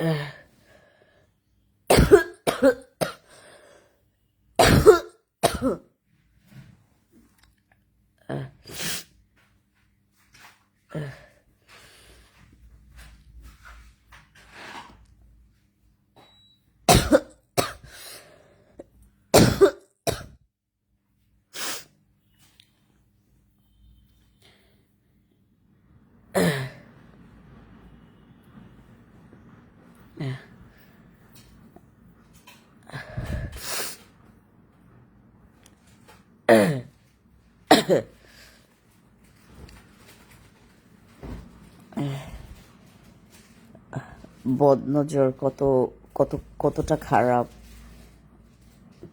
Huh. বদনজর কত কত কতটা খারাপ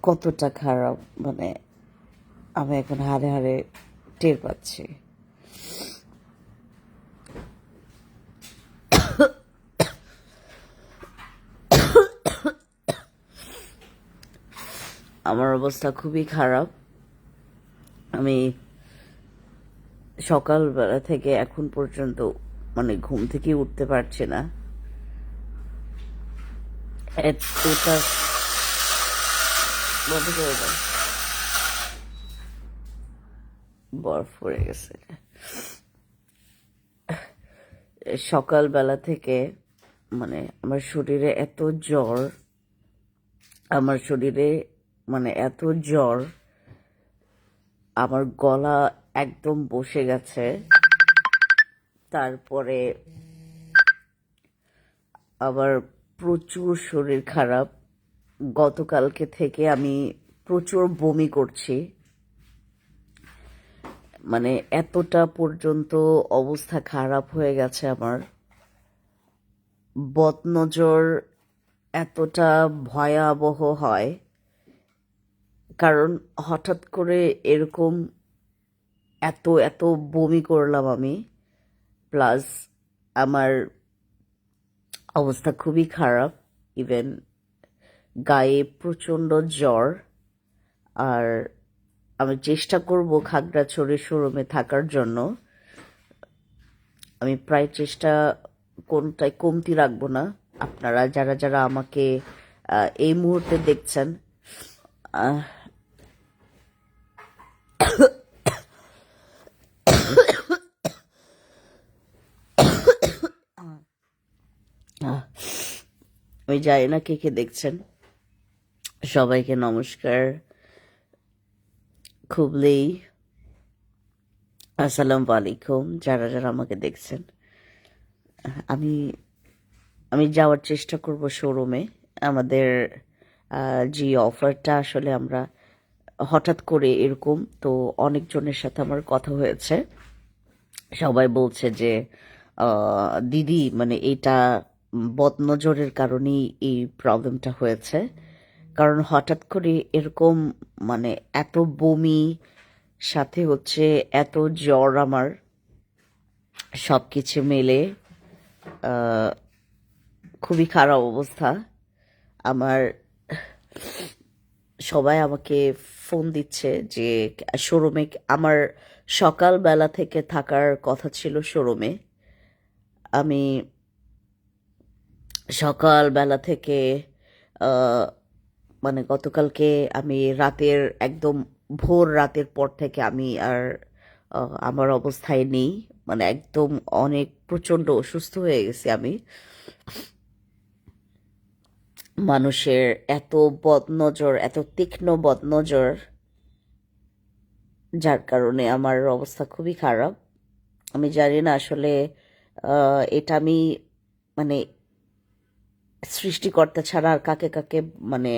কতটা খারাপ মানে আমি এখন হারে হারে টের পাচ্ছি। আমার অবস্থা খুবই খারাপ। আমি সকালবেলা থেকে এখন পর্যন্ত মানে ঘুম থেকে উঠতে পারছি না। এতটা বরফ পড়ে গেছে। সকালবেলা থেকে মানে আমার শরীরে এত জ্বর, আমার শরীরে মানে এত জ্বর, আমার গলা একদম বসে গেছে। তারপরে আবার প্রচুর শরীর খারাপ। গতকালকে থেকে আমি প্রচুর বমি করছি। মানে এতটা পর্যন্ত অবস্থা খারাপ হয়ে গেছে আমার। বদনজর এতটা ভয়াবহ হয়। কারণ হঠাৎ করে এরকম এত এত বমি করলাম আমি, প্লাস আমার অবস্থা খুবই খারাপ ইভেন গায়ে প্রচণ্ড জ্বর, আর আমি চেষ্টা করব খাগড়াছড়ির শোরুমে থাকার জন্য। আমি প্রায় চেষ্টা কোনটাই কমতি রাখব না। আপনারা যারা যারা আমাকে এই মুহূর্তে দেখছেন আমি জানি না কে কে দেখছেন? সবাইকে নমস্কার। খুবলেই আসসালামু আলাইকুম। যারা যারা আমাকে দেখছেন, আমি আমি যাওয়ার চেষ্টা করব শোরুমে। আমাদের যে অফারটা আসলে আমরা হঠাৎ করে এরকম তো অনেকজনের সাথে আমার কথা হয়েছে। সবাই বলছে যে দিদি মানে এটা বদনজরের কারণেই এই প্রবলেমটা হয়েছে। কারণ হঠাৎ করে এরকম মানে এত বমি, সাথে হচ্ছে এত জ্বর আমার সব কিছু মেলে খুবই খারাপ অবস্থা। আমার, সবাই আমাকে ফোন দিচ্ছে যে, শোরুমে আমার সকালবেলা থেকে থাকার কথা ছিল শোরুমে। আমি সকালবেলা থেকে মানে গতকালকে আমি রাতের একদম ভোর রাতের পর থেকে আমি আর আমার অবস্থায় নেই। মানে একদম অনেক প্রচণ্ড অসুস্থ হয়ে গেছি আমি। মানুষের এত বদনজর, এত তীক্ষ্ণ বদনজর, যার কারণে আমার অবস্থা খুবই খারাপ। আমি জানি না আসলে এটা আমি মানে সৃষ্টিকর্তা ছাড়া আর কাকে কাকে মানে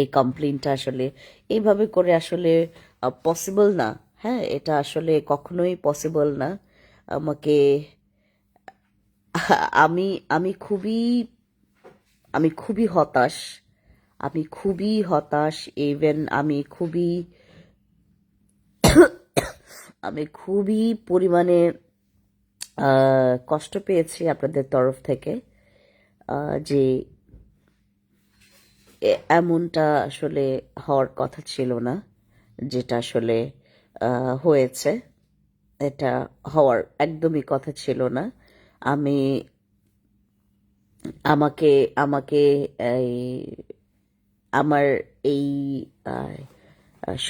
এই কমপ্লেনটা আসলে এইভাবে করে আসলে পসিবল না। হ্যাঁ এটা আসলে কখনোই পসিবল না। আমাকে, আমি আমি খুবই আমি খুবই হতাশ। আমি খুবই হতাশ ইভেন আমি খুবই আমি খুবই পরিমাণে কষ্ট পেয়েছি আপনাদের তরফ থেকে যে এমনটা আসলে হওয়ার কথা ছিল না, যেটা আসলে হয়েছে। এটা হওয়ার একদমই কথা ছিল না। আমি আমাকে আমাকে আমার এই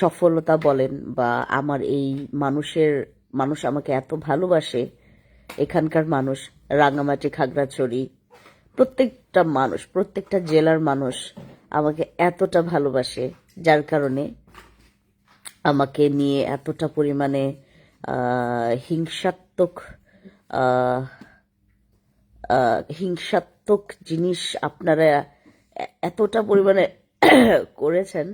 সফলতা বলেন বা আমার এই মানুষের, মানুষ আমাকে এত ভালোবাসে, এখানকার মানুষ, রাঙামাটি, খাগড়াছড়ি, প্রত্যেকটা মানুষ, প্রত্যেকটা জেলার মানুষ আমাকে এতটা ভালোবাসে, যার কারণে আমাকে নিয়ে এতটা পরিমাণে হিংসাত্মক হিংসাত্মক আহ, জিনিস আপনারা এতটা পরিমাণে করেছেন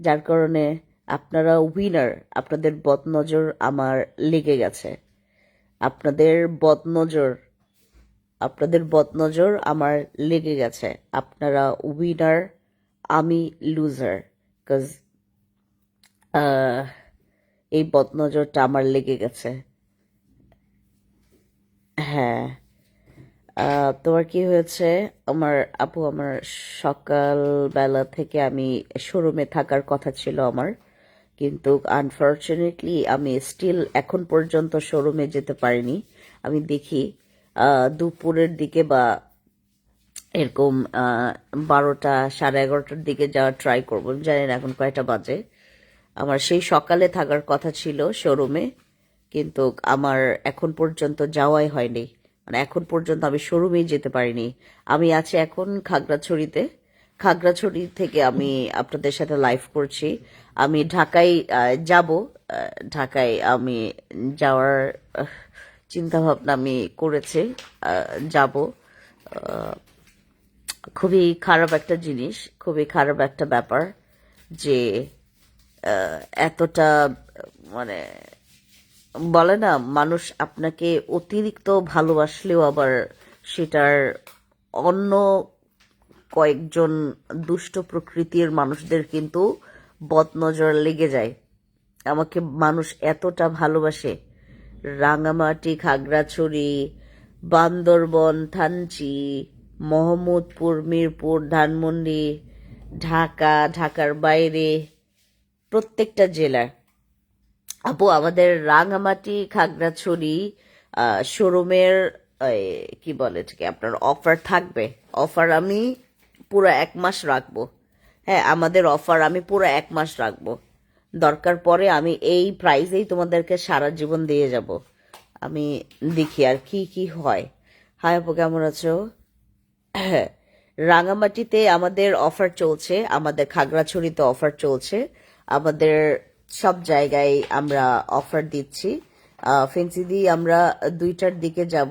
যার কারণে আপনারা উইনার আপনাদের বদনজর আমার লেগে গেছে। আপনাদের বদনজর আপনাদের বদনজর আমার লেগে গেছে। আপনারা উইনার আমি লুজার কজ এই বদনজরটা আমার লেগে গেছে। হ্যাঁ। তোমার কি হয়েছে? আমার আপু আমার সকালবেলা থেকে আমি শোরুমে থাকার কথা ছিল আমার। কিন্তু আনফর্চুনেটলি আমি স্টিল এখন পর্যন্ত শোরুমে যেতে পারিনি। আমি দেখি দুপুরের দিকে বা এরকম বারোটা, সাড়ে এগারোটার দিকে যাওয়ার ট্রাই করব। জানি না এখন কয়টা বাজে। আমার সেই সকালে থাকার কথা ছিল শোরুমে কিন্তু আমার এখন পর্যন্ত যাওয়াই হয়নি। মানে এখন পর্যন্ত আমি শোরুমেই যেতে পারিনি। আমি আছি এখন খাগড়াছড়িতে। খাগড়াছড়ি থেকে আমি আপনাদের সাথে লাইভ করছি। আমি ঢাকায় যাব। ঢাকায় আমি যাওয়ার চিন্তা ভাবনা আমি করেছি। যাব। খুবই খারাপ একটা জিনিস, খুবই খারাপ একটা ব্যাপার যে এতটা মানে বলে না, মানুষ আপনাকে অতিরিক্ত ভালোবাসলেও আবার সেটার অন্য কয়েকজন দুষ্ট প্রকৃতির মানুষদের কিন্তু বদনজর লেগে যায়। আমাকে মানুষ এতটা ভালোবাসে। রাঙামাটি, খাগড়াছড়ি, বান্দরবন, থানচি, মোহাম্মদপুর, মিরপুর, ধানমন্ডি, ঢাকা, ঢাকার বাইরে, প্রত্যেকটা জেলার। আপু, আমাদের রাঙামাটি, খাগড়াছড়ি শোরুমের কি বলে এটাকে, আপনার অফার থাকবে। অফার আমি পুরো এক মাস রাখব। হ্যাঁ আমাদের অফার আমি পুরো এক মাস রাখব। দরকার পরে আমি এই প্রাইসেই তোমাদেরকে সারা জীবন দিয়ে যাব। আমি দেখি আর কি কি হয়। হাই আপু, কেমন আছো? রাঙামাটিতে আমাদের অফার চলছে, আমাদের খাগড়াছড়িতে অফার চলছে, আমাদের সব জায়গায় আমরা অফার দিচ্ছি। আহ, ফেন্সিদি আমরা দুইটার দিকে যাব।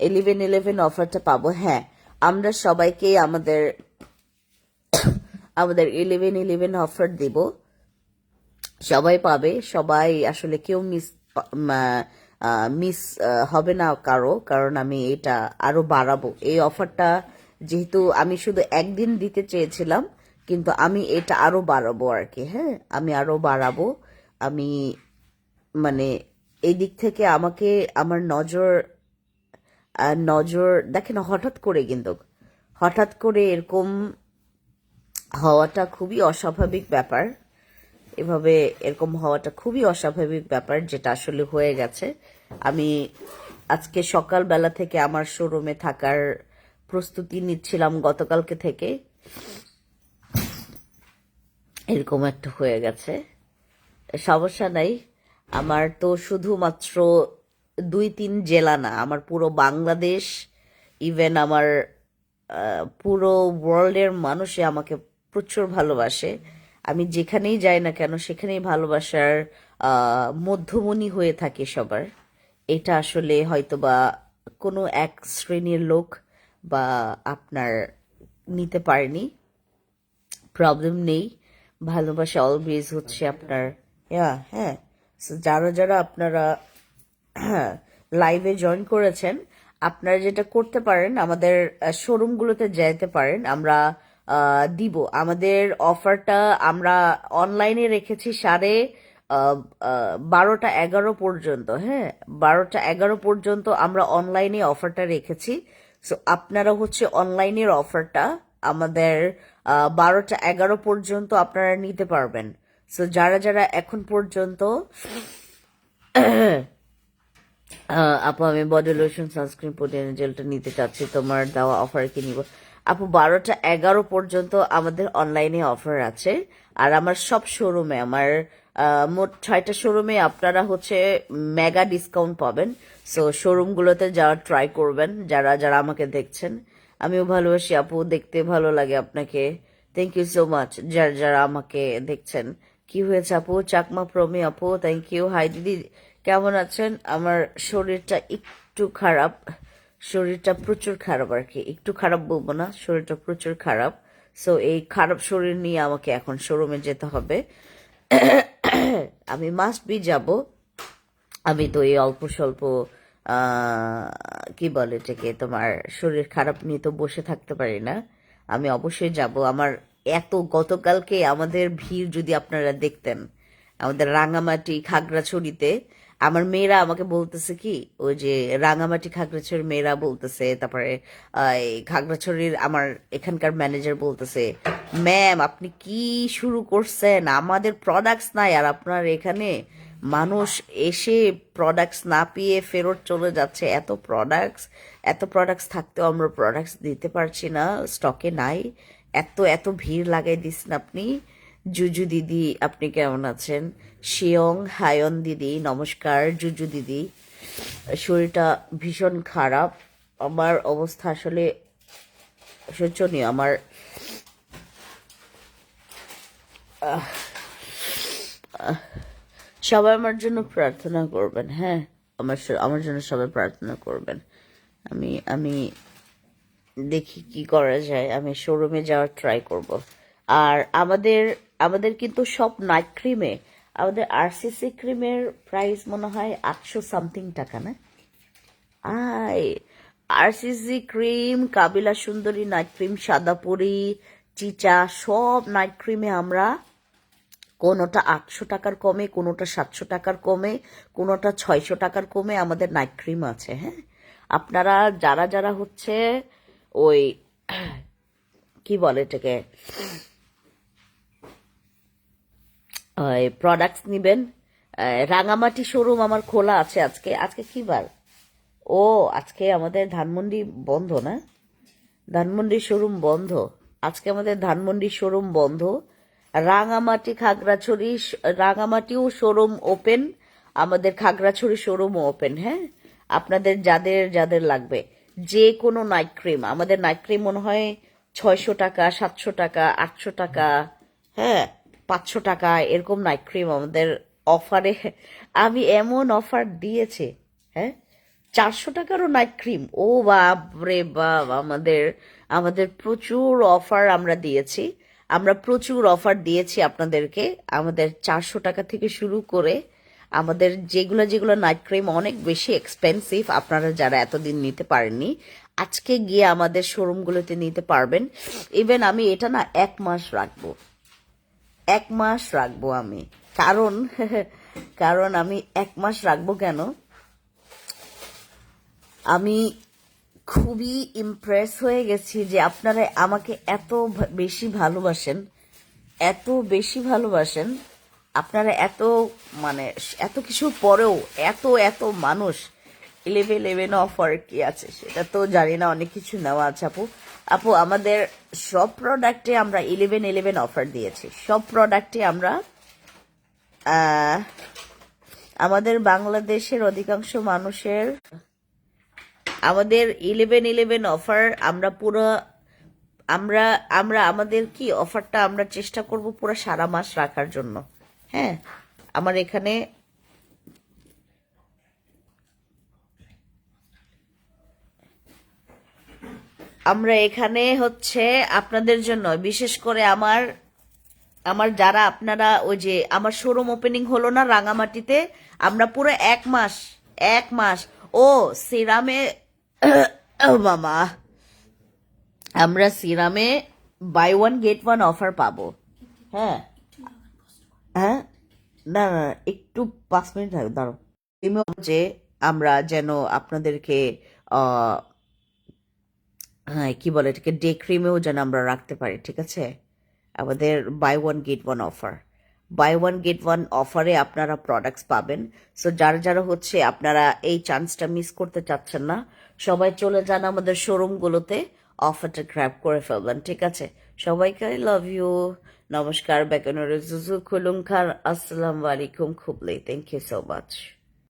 ইলেভেন ইলেভেন অফারটা পাবো হ্যাঁ। আমরা সবাইকে আমাদের আমাদের ইলেভেন ইলেভেন অফার দিব। সবাই পাবে সবাই আসলে কেউ মিস মিস হবে না কারও কারণ আমি এটা আরও বাড়াবো। এই অফারটা যেহেতু আমি শুধু একদিন দিতে চেয়েছিলাম কিন্তু আমি এটা আরও বাড়াবো আর কি হ্যাঁ? আমি আরও বাড়াবো। আমি মানে এই দিক থেকে আমাকে আমার নজর নজর, দেখেন হঠাৎ করে কিন্তু, হঠাৎ করে এরকম হওয়াটা খুবই অস্বাভাবিক ব্যাপার। এভাবে এরকম হওয়াটা খুবই অস্বাভাবিক ব্যাপার যেটা আসলে হয়ে গেছে। আমি আজকে সকালবেলা থেকে আমার শোরুমে থাকার প্রস্তুতি নিচ্ছিলাম গতকালকে থেকে। এরকম একটা হয়ে গেছে। সমস্যা নাই। আমার তো শুধুমাত্র দুই তিন জেলা না, আমার পুরো বাংলাদেশ ইভেন আমার পুরো ওয়ার্ল্ডের মানুষে আমাকে প্রচুর ভালোবাসে। আমি যেখানেই যাই না কেন, সেখানেই ভালোবাসার মধ্যমণি হয়ে থাকে সবার। এটা আসলে হয়তোবা কোনো এক শ্রেণির লোক বা আপনার নিতে পারেনি। প্রবলেম নেই। ভালোবাসা অলওয়েজ হচ্ছে আপনার হ্যাঁ। হ্যাঁ যারা যারা আপনারা লাইভে জয়েন করেছেন, আপনারা যেটা করতে পারেন, আমাদের শোরুমগুলোতে যেতে পারেন, আমরা দিব। আমাদের অফারটা আমরা অনলাইনে রেখেছি সাড়ে বারোটা এগারো পর্যন্ত হ্যাঁ। বারোটা এগারো পর্যন্ত আমরা অনলাইনে অফারটা রেখেছি। সো আপনারা হচ্ছে অনলাইনের অফারটা আমাদের বারোটা এগারো পর্যন্ত আপনারা নিতে পারবেন। সো যারা যারা এখন পর্যন্ত আপু, আমি বডি লোশন সানস্ক্রিন প্রোটিন জেলটা নিতে চাচ্ছি, তোমার দেওয়া অফার কি নিব? আপু, বারোটা এগারো পর্যন্ত আমাদের অনলাইনে অফার আছে। আর আমার সব শোরুমে আমার মোট ছয়টা শোরুমে আপনারা হচ্ছে মেগা ডিসকাউন্ট পাবেন। সো শোরুমগুলোতে যাওয়ার ট্রাই করবেন, যারা যারা আমাকে দেখছেন। আমিও ভালোবাসি আপু, দেখতে ভালো লাগে আপনাকে। থ্যাংক ইউ সো মাচ যারা যারা আমাকে দেখছেন। কি হয়েছে আপু? চাকমা প্রমি আপু থ্যাংক ইউ হাই দিদি, কেমন আছেন? আমার শরীরটা একটু খারাপ। শরীরটা প্রচুর খারাপ আর কি। একটু খারাপ বলব না, শরীরটা প্রচুর খারাপ। সো এই খারাপ শরীর নিয়ে আমাকে এখন শোরুমে যেতে হবে। আমি মাস্ট বি যাব। আমি তো এই অল্প স্বল্প কি বলে এটাকে? তোমার শরীর খারাপ নিয়ে তো বসে থাকতে পারি না। আমি অবশ্যই যাব। আমার এত গতকালকে আমাদের ভিড় যদি আপনারা দেখতেন, আমাদের রাঙামাটি খাগড়াছড়িতে, আমার মেয়েরা আমাকে বলতেছে কি, ওই যে রাঙামাটি খাগড়াছড়ির মেয়েরা বলতেছে, তারপরে খাগড়াছড়ির আমার এখানকার ম্যানেজার বলতেছে ম্যাম আপনি কি শুরু করছেন? আমাদের প্রোডাক্টস নাই আর আপনার এখানে মানুষ এসে প্রোডাক্টস না পেয়ে ফেরত চলে যাচ্ছে। এত প্রোডাক্টস এত প্রোডাক্টস থাকতেও আমরা প্রোডাক্টস দিতে পারছি না স্টকে নাই। এত এত ভিড় লাগাই দিচ্ছেন আপনি। জুজু দিদি, আপনি কেমন আছেন? শিয়ং, হায়ন দিদি, নমস্কার, জুজু দিদি। শরীরটা ভীষণ খারাপ। আমার অবস্থা আসলে শোচনীয়। আমার সবাই আমার জন্য প্রার্থনা করবেন হ্যাঁ? আমার আমার জন্য সবাই প্রার্থনা করবেন। আমি আমি দেখি কি করা যায়। আমি শোরুমে যাওয়ার ট্রাই করব। আর আমাদের আমাদের কিন্তু সব নাইট ক্রিমে আমাদের আরসিসি ক্রিমের প্রাইস মনে হয় আটশো সামথিং টাকা, না? আই আরসিসি ক্রিম কাবিলা সুন্দরী নাইট ক্রিম সাদাপুরি চিচা, সব নাইট ক্রিমে আমরা কোনোটা আটশো টাকার কমে, কোনোটা সাতশো টাকার কমে, কোনোটা ছয়শো টাকার কমে আমাদের নাইট ক্রিম আছে হ্যাঁ? আপনারা যারা যারা হচ্ছে ওই কি বলে এটাকে? প্রোডাক্টস নিবেন। রাঙামাটি শোরুম আমার খোলা আছে আজকে। আজকে কি বার? ও, আজকে আমাদের ধানমন্ডি বন্ধ না? ধানমন্ডি শোরুম বন্ধ। আজকে আমাদের ধানমন্ডি শোরুম বন্ধ। রাঙামাটি খাগড়াছড়ি রাঙামাটিও শোরুম ওপেন। আমাদের খাগড়াছড়ি শোরুমও ওপেন হ্যাঁ? আপনাদের যাদের যাদের লাগবে। যে কোনো নাইট ক্রিম আমাদের নাইট ক্রিম মনে হয় ছয়শো টাকা, সাতশো টাকা, আটশো টাকা হ্যাঁ? পাঁচশো টাকা, এরকম নাইট ক্রিম আমাদের অফারে আমি এমন অফার দিয়েছে হ্যাঁ? চারশো টাকারও নাইট ক্রিম ও বাপ রে বাপ, আমাদের আমাদের প্রচুর অফার আমরা দিয়েছি। আমরা প্রচুর অফার দিয়েছি আপনাদেরকে। আমাদের চারশো টাকা থেকে শুরু করে আমাদের যেগুলো যেগুলো নাইট ক্রিম অনেক বেশি এক্সপেন্সিভ আপনারা যারা এতদিন নিতে পারেননি, আজকে গিয়ে আমাদের শোরুমগুলোতে নিতে পারবেন। ইভেন আমি এটা না এক মাস রাখব। এক মাস রাখব আমি। কারণ কারণ আমি এক মাস রাখব কেন? আমি খুবই ইমপ্রেস হয়ে গেছি যে আপনারা আমাকে এত বেশি ভালোবাসেন, এত বেশি ভালোবাসেন, আপনারা এত মানে এত কিছু পরেও এত এত মানুষ ইলেভেন ইলেভেন অফার কি আছে সেটা তো জানি না, অনেক কিছু নেওয়া আছে আপু। আপু, আমাদের সব প্রোডাক্টে আমরা ইলেভেন ইলেভেন অফার দিয়েছি। সব প্রোডাক্টে আমরা আমাদের বাংলাদেশের অধিকাংশ মানুষের আমাদের ইলেভেন ইলেভেন অফার আমরা পুরো, আমরা আমরা, আমাদের কি অফারটা আমরা চেষ্টা করব পুরো সারা মাস রাখার জন্য। হ্যাঁ আমার এখানে আমরা এখানে হচ্ছে আপনাদের জন্য, বিশেষ করে আমার আমার যারা আপনারা ওই যে আমার শোরুম ওপেনিং হলো না রাঙামাটিতে, আমরা পুরো এক মাস এক মাস, ও সিরামে মামা আমরা সিরামে buy one get one offer পাবো। হ্যাঁ? হ্যাঁ? না না, একটু পাঁচ মিনিট থাকবে দাঁড়ো যে আমরা যেন আপনাদেরকে হ্যাঁ কি বলে এটাকে ডে ক্রিমেও যেন আমরা রাখতে পারি, ঠিক আছে? আমাদের buy one get one offer buy one get one অফারে আপনারা প্রোডাক্টস পাবেন। সো যারা যারা হচ্ছে আপনারা এই চান্সটা মিস করতে চাচ্ছেন না সবাই চলে যান আমাদের শোরুমগুলোতে অফারটা গ্র্যাব করে ফেলবেন, ঠিক আছে? সবাইকে লাভ ইউ নমস্কার বেকানোর জুজু খুলুম খান। আসসালামু আলাইকুম খুবলি। Thank you so much